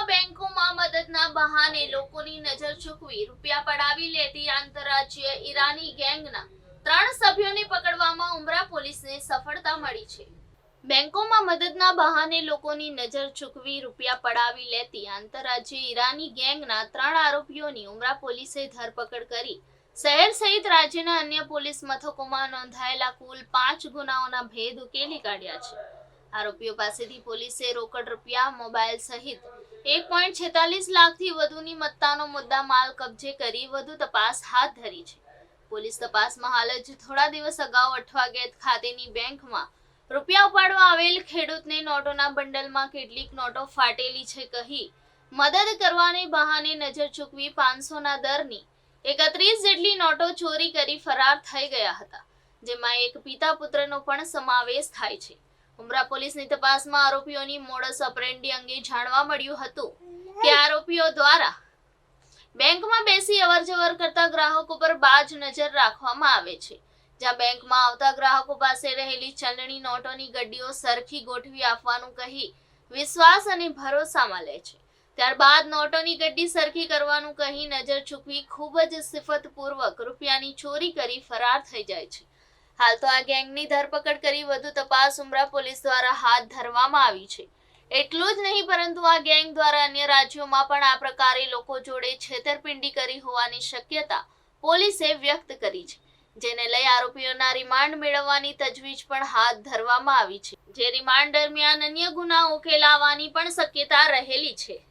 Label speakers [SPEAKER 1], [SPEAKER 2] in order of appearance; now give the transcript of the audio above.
[SPEAKER 1] બેંગલોરમાં બેંકોમાં મદદના બહાને લોકોની નજર ચૂકવી રૂપિયા પડાવી લેતી આંતરરાજ્ય ઈરાની ગેંગના ત્રણ સભ્યોને પકડવામાં ઉમરા પોલીસને સફળતા મળી છે. બેંકોમાં મદદના બહાને લોકોની નજર ચૂકવી રૂપિયા પડાવી લેતી આંતરરાજ્ય ઈરાની ગેંગના ત્રણ આરોપીઓની ઉમરા પોલીસે ધરપકડ કરી. શહેર સહિત રાજ્યના અન્ય પોલીસ મથકોમાં નોંધાયેલા કુલ પાંચ ગુનાઓના ભેદ ઉકેલી કાઢ્યા છે. આરોપીઓ પાસેથી પોલીસે રોકડ રૂપિયા, મોબાઈલ સહિત એક પોઈન્ટ છેતાલીસ લાખથી વધુની મત્તાનો મુદ્દા માલ કબજે કરી વધુ તપાસ હાથ ધરી છે. પોલીસ તપાસમાં હાલ જ થોડા દિવસ અગાઉ અઠવાગેત ખાતેની બેંકમાં રૂપિયા ઉપાડવા આવેલ ખેડૂતને નોટોના બંડલમાં કેટલીક નોટો ફાટેલી છે કહી મદદ કરવાને બહાને નજર ચૂકવી પાંચસોના દરની એકત્રીસ જેટલી નોટો ચોરી કરી ફરાર થઈ ગયા હતા, જેમાં એક પિતા પુત્રનો પણ સમાવેશ થાય છે. ઉમરા પોલીસની તપાસમાં આરોપીઓની મોડસ ઓપરેન્ડી અંગે જાણવા મળ્યું હતું કે આરોપીઓ દ્વારા બેંકમાં બેસી અવરજવર કરતા ગ્રાહકો પર બાજ નજર રાખવામાં આવે છે. જ્યાં બેંકમાં આવતા ગ્રાહકો પાસે રહેલી ચલણી નોટોની ગડ્ડીઓ સરખી ગોઠવી આપવાનું કહી વિશ્વાસ અને ભરોસામાં લે છે. ત્યારબાદ નોટોની ગડ્ડી સરખી કરવાનું કહી નજર ચૂકવી ખૂબ જ સિફતપૂર્વક રૂપિયાની ચોરી કરી ફરાર થઈ જાય છે. હાલ તો આ ગેંગની ધરપકડ કરી વધુ તપાસ ઉમરા પોલીસ દ્વારા હાથ ધરવામાં આવી છે. એટલું જ નહીં, પરંતુ આ ગેંગ દ્વારા અન્ય રાજ્યોમાં પણ આ પ્રકારે લોકો જોડે છેતરપિંડી કરી હોવાની શક્યતા પોલીસે વ્યક્ત કરી છે, જેને લઈ આરોપીઓના રિમાન્ડ મેળવવાની તજવીજ પણ હાથ ધરવામાં આવી છે. જે રિમાન્ડ દરમિયાન અન્ય ગુના ઉકેલાવાની પણ શક્યતા રહેલી છે.